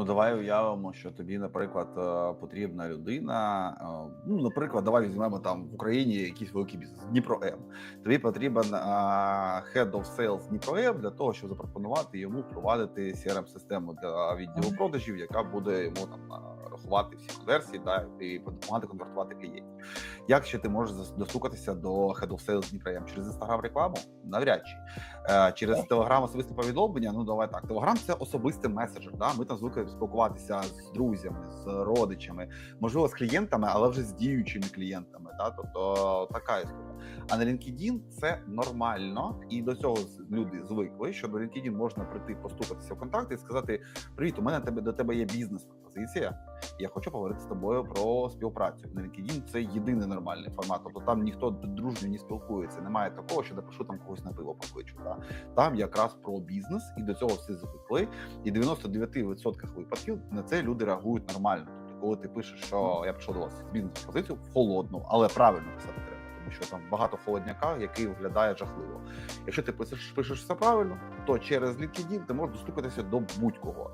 Ну, давай уявимо, що тобі, наприклад, е, потрібна людина. е, Ну, наприклад, давай візьмемо там в Україні якийсь великий бізнес Дніпро М. Тобі потрібен а, Head of Sales Дніпро М для того, щоб запропонувати йому впровадити crm систему для відділу продажів, яка буде йому там а, рахувати всі конверсії да, і допомагати конвертувати клієнтів. Як ще ти можеш достукатися до Head of Sales Дніпро через інстаграм рекламу? Навряд чи Е, через телеграм особисте повідомлення. Ну давай так. Телеграм це особистий меседжер. Да? Ми там звикли спілкуватися з друзями, з родичами, можливо, з клієнтами, але вже з діючими клієнтами. Да? Тобто така історія. А на LinkedIn це нормально, і до цього люди звикли, що до LinkedIn можна прийти, постукатися в контакти і сказати: Привіт, у мене тебе до тебе є бізнес-пропозиція. Я хочу поговорити з тобою про співпрацю. На LinkedIn це єдиний нормальний формат. Тобто там ніхто дружньо не спілкується. Немає такого, що напишу там когось на пиво покличу. Да? Там якраз про бізнес, і до цього всі звикли. І 99% випадків на це люди реагують нормально. Тобто, коли ти пишеш, що я прийшов до вас з бізнес-пропозицію в холодну, але правильно писати треба. Що там багато холодняка, який виглядає жахливо. Якщо ти пишеш, пишеш все правильно, то через LinkedIn ти можеш достукатися до будь-кого.